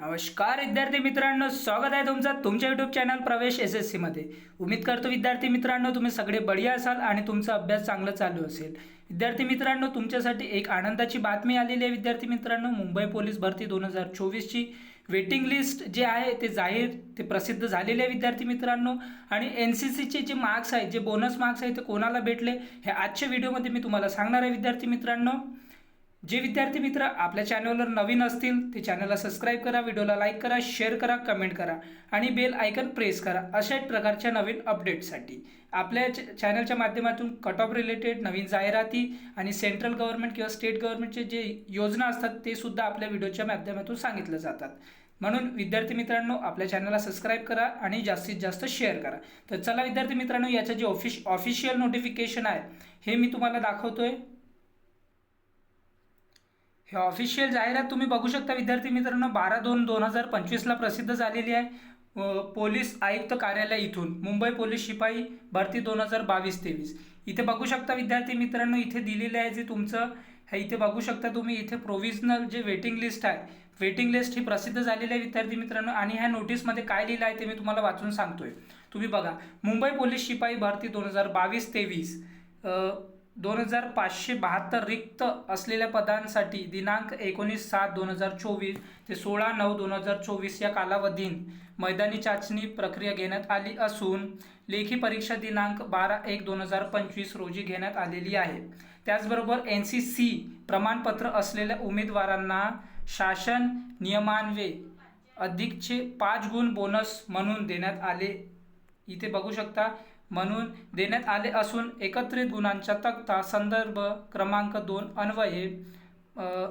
नमस्कार विद्यार्थी मित्रांनो स्वागत आहे तुमचं तुमच्या यूट्यूब चॅनल प्रवेश एस एस सीमध्ये उम्मीद करतो विद्यार्थी मित्रांनो तुम्ही सगळे बढिया असाल आणि तुमचा अभ्यास चांगला चालू असेल. विद्यार्थी मित्रांनो तुमच्यासाठी एक आनंदाची बातमी आलेली आहे विद्यार्थी मित्रांनो. मुंबई पोलीस भरती दोन हजार चोवीसची वेटिंग लिस्ट जे आहे ते जाहीर ते प्रसिद्ध झालेले आहे विद्यार्थी मित्रांनो. आणि एन सी सीचे जे मार्क्स आहेत जे बोनस मार्क्स आहेत ते कोणाला भेटले हे आजच्या व्हिडिओमध्ये मी तुम्हाला सांगणार आहे विद्यार्थी मित्रांनो. जे विद्यार्थी मित्र आपल्या चॅनलवर नवीन असतील ते चॅनलला सबस्क्राईब करा व्हिडिओला लाईक करा शेअर करा कमेंट करा आणि बेल आयकन प्रेस करा अशा प्रकारच्या नवीन अपडेटसाठी आपल्या चॅनलच्या माध्यमातून कट ऑफ रिलेटेड नवीन जाहिराती आणि सेंट्रल गव्हर्नमेंट किंवा स्टेट गव्हर्नमेंटचे जे योजना असतात ते सुद्धा आपल्या व्हिडिओच्या माध्यमातून सांगितलं जातात. म्हणून विद्यार्थी मित्रांनो आपल्या चॅनलला सबस्क्राईब करा आणि जास्तीत जास्त शेअर करा. तर चला विद्यार्थी मित्रांनो याचं जे ऑफिश ऑफिशियल नोटिफिकेशन आहे हे मी तुम्हाला दाखवतोय. हे ऑफिशियल जाहिरात तुम्ही बघू शकता विद्यार्थी मित्रांनो बारा दोन दोन हजार पंचवीसला प्रसिद्ध झालेली आहे पोलीस आयुक्त कार्यालय इथून मुंबई पोलीस शिपाई भरती दोन हजार बावीस तेवीस. इथे बघू शकता विद्यार्थी मित्रांनो इथे दिलेले आहे जे तुमचं हे इथे बघू शकता तुम्ही इथे प्रोव्हिजनल जे वेटिंग लिस्ट आहे वेटिंग लिस्ट ही प्रसिद्ध झालेली आहे विद्यार्थी मित्रांनो आणि ह्या नोटीसमध्ये काय लिहिलं आहे ते मी तुम्हाला वाचून सांगतोय. तुम्ही बघा मुंबई पोलीस शिपाई भरती दोन हजार बावीस तेवीस दोन हजार पाचशे बहात्तर रिक्त असलेल्या पदांसाठी दिनांक एकोणीस सात दोन हजार चोवीस ते सोळा नऊ दोन हजार चोवीस या कालावधीत मैदानी चाचणी प्रक्रिया घेण्यात आली असून लेखी परीक्षा दिनांक बारा एक दोन हजार पंचवीस रोजी घेण्यात आलेली आहे. त्याचबरोबर एन सी सी प्रमाणपत्र असलेल्या उमेदवारांना शासन नियमान्वये अधिकचे पाच गुण बोनस म्हणून देण्यात आले. इथे बघू शकता म्हणून देण्यात आले असून एकत्रित गुणांच्या तक्ता संदर्भ क्रमांक दोन अन्वये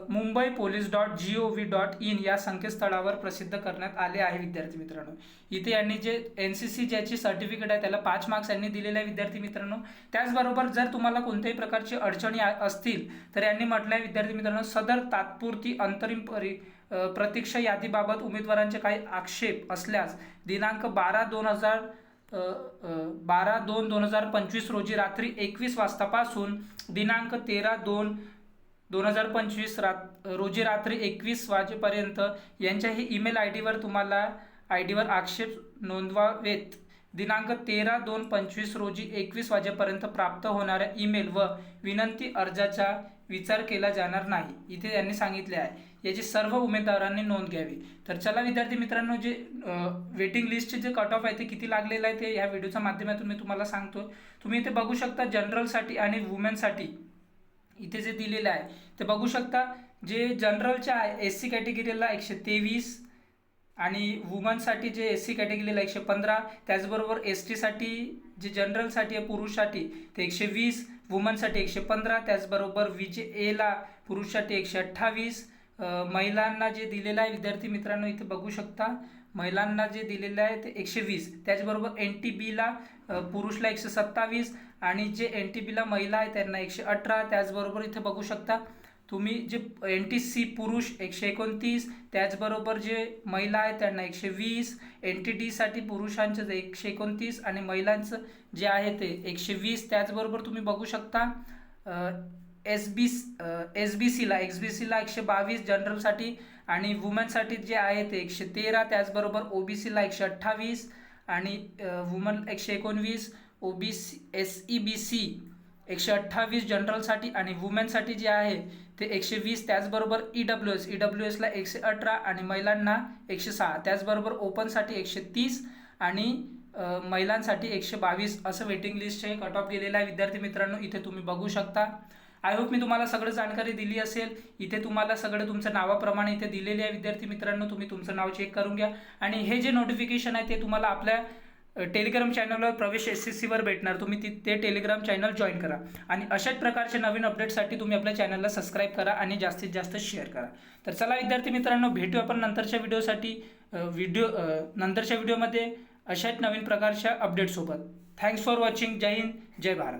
Mumbai police dot G O V dot in या संकेतस्थळावर प्रसिद्ध करण्यात आले आहे विद्यार्थी मित्रांनो. इथे यांनी जे एन सी सी ज्याची सर्टिफिकेट आहे त्याला पाच मार्क्स यांनी दिलेले आहे विद्यार्थी मित्रांनो. त्याचबरोबर जर तुम्हाला कोणत्याही प्रकारची अडचणी असतील तर यांनी म्हटलं आहे विद्यार्थी मित्रांनो सदर तात्पुरती अंतरिम परी प्रतीक्षा यादीबाबत उमेदवारांचे काही आक्षेप असल्यास दिनांक बारा दोन हजार बारा दोन दोन हजार पंचवीस रोजी रात्री एकवीस वाजतापासून दिनांक तेरा दोन दोन हजार पंचवीस रात रोजी रात्री एकवीस वाजेपर्यंत यांच्याही ईमेल आय डीवर तुम्हाला आय डीवर आक्षेप नोंदवावेत. दिनांक तेरा दोन पंचवीस रोजी एकवीस वाजेपर्यंत प्राप्त होणाऱ्या ईमेल व विनंती अर्जाच्या विचार केला जाणार नाही. इथे त्यांनी सांगितले आहे. याची सर्व उमेदवारांनी नोंद घ्यावी. तर चला विद्यार्थी मित्रांनो जे वेटिंग लिस्टचे जे कट ऑफ आहे ते किती लागलेलं आहे ते या व्हिडिओच्या माध्यमातून मी तुम्हाला सांगतो. तुम्ही इथे बघू शकता जनरलसाठी आणि वुमेनसाठी इथे जे दिलेलं आहे ते बघू शकता. जे जनरलच्या आहे एस सी कॅटेगरीला एकशे तेवीस आणि वुमनसाठी जे एस सी कॅटेगरीला एकशे पंधरा त्याचबरोबर एस टीसाठी जे जनरलसाठी आहे पुरुषसाठी ते एकशे वीस वुमनसाठी एकशे पंधरा त्याचबरोबर वी जे एला पुरुषसाठी एकशे अठ्ठावीस. महिलांना जे दिलेलं आहे विद्यार्थी मित्रांनो इथे बघू शकता. महिलांना जे दिलेलं आहे ते एकशे वीस. त्याचबरोबर एन टी बीला पुरुषला एकशे सत्तावीस आणि जे एन टी बीला महिला आहे त्यांना एकशे अठरा. त्याचबरोबर इथे बघू शकता तुम्ही जे एन टी सी पुरुष एकशे एकोणतीस त्याचबरोबर जे महिला आहेत त्यांना एकशे वीस एन टी डीसाठी पुरुषांचं जे एकशे एकोणतीस आणि महिलांचं जे आहे ते एकशे वीस त्याचबरोबर तुम्ही बघू शकता एस बी एस बी सीला एक्स बी सीला एकशे बावीस जनरलसाठी आणि वुमनसाठी जे आहे ते एकशे तेरा त्याचबरोबर ओ बी सीला एकशे अठ्ठावीस आणि वुमन एकशे एकोणवीस O B C S E B C एकशे अठ्ठावीस जनरलसाठी आणि वुमेनसाठी जे आहे ते एकशे वीस त्याचबरोबर E W S E W एसला एकशे अठरा आणि महिलांना एकशे सहा. त्याचबरोबर ओपनसाठी एकशे तीस आणि महिलांसाठी एकशे बावीस. असं वेटिंग लिस्टचे कट ऑफ गेलेलं आहे. विद्यार्थी मित्रांनो इथे तुम्ही बघू शकता. आय होप मी तुम्हाला सगळं जानकारी दिली असेल. इथे तुम्हाला सगळं तुमचं नावाप्रमाणे इथे दिलेले आहे. विद्यार्थी मित्रांनो तुम्ही तुमचं नाव चेक करून घ्या. आणि हे जे नोटिफिकेशन आहे ते तुम्हाला आपल्या टेलिग्राम चॅनलवर प्रवेश एस सी सीवर भेटणार. तुम्ही ती ते टेलिग्राम चॅनल जॉईन करा. आणि अशाच प्रकारचे नवीन अपडेटसाठी तुम्ही आपल्या चॅनलला सबस्क्राईब करा आणि जास्तीत जास्त शेअर करा. तर चला विद्यार्थी मित्रांनो भेटू आपण नंतरच्या व्हिडिओसाठी. व्हिडिओ नंतरच्या व्हिडिओमध्ये अशाच नवीन प्रकारच्या अपडेटसोबत thanks for watching Jai Hind. Jai Bharat.